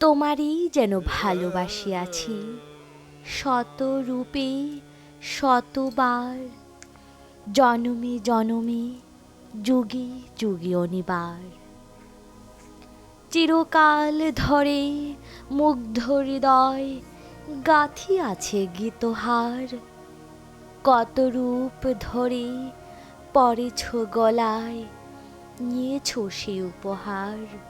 তোমারই যেন ভালোবাসিয়াছি শত রূপে, শতবার, জনমে জনমে, যুগে যুগে অনিবার। চিরকাল ধরে মুগ্ধ হৃদয় গাথি আছে গীতহার। কত রূপ ধরে পরেছ গলায়, নিয়েছ সে উপহার।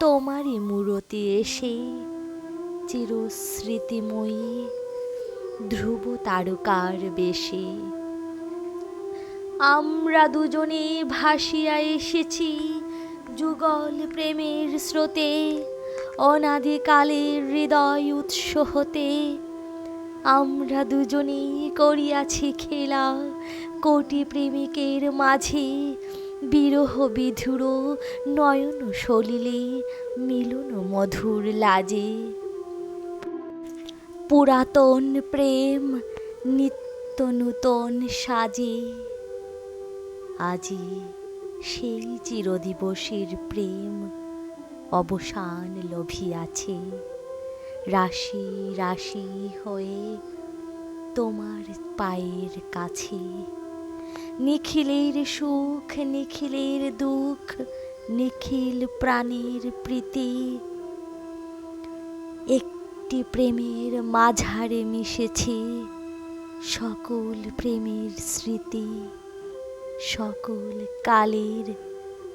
তোমারই মূরতি এসে চিরস্মৃতিময়ী ধ্রুব তারকার বেশে। আমরা দুজনে ভাসিয়া এসেছি যুগল প্রেমের স্রোতে, অনাদিকালের হৃদয় উৎস হতে। আমরা দুজনেই করিয়াছি খেলা কোটি প্রেমিকের মাঝে বিরহ বিধুর নয়ন সলিলে, মিলন মধুর লাজে। পুরাতন প্রেম নিত্য নূতন সাজে। আজি সেই চিরদিবসের প্রেম অবসান লভিয়াছে। রাশি রাশি হয়ে তোমার পায়ের কাছে। নিখিলের সুখ, নিখিলের দুঃখ, নিখিল প্রাণীর প্রীতি। একটি প্রেমের মাঝারে মিশেছে সকল প্রেমের স্মৃতি, সকল কালের,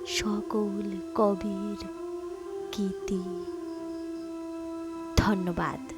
সকল কবির গীতি ধন্যবাদ।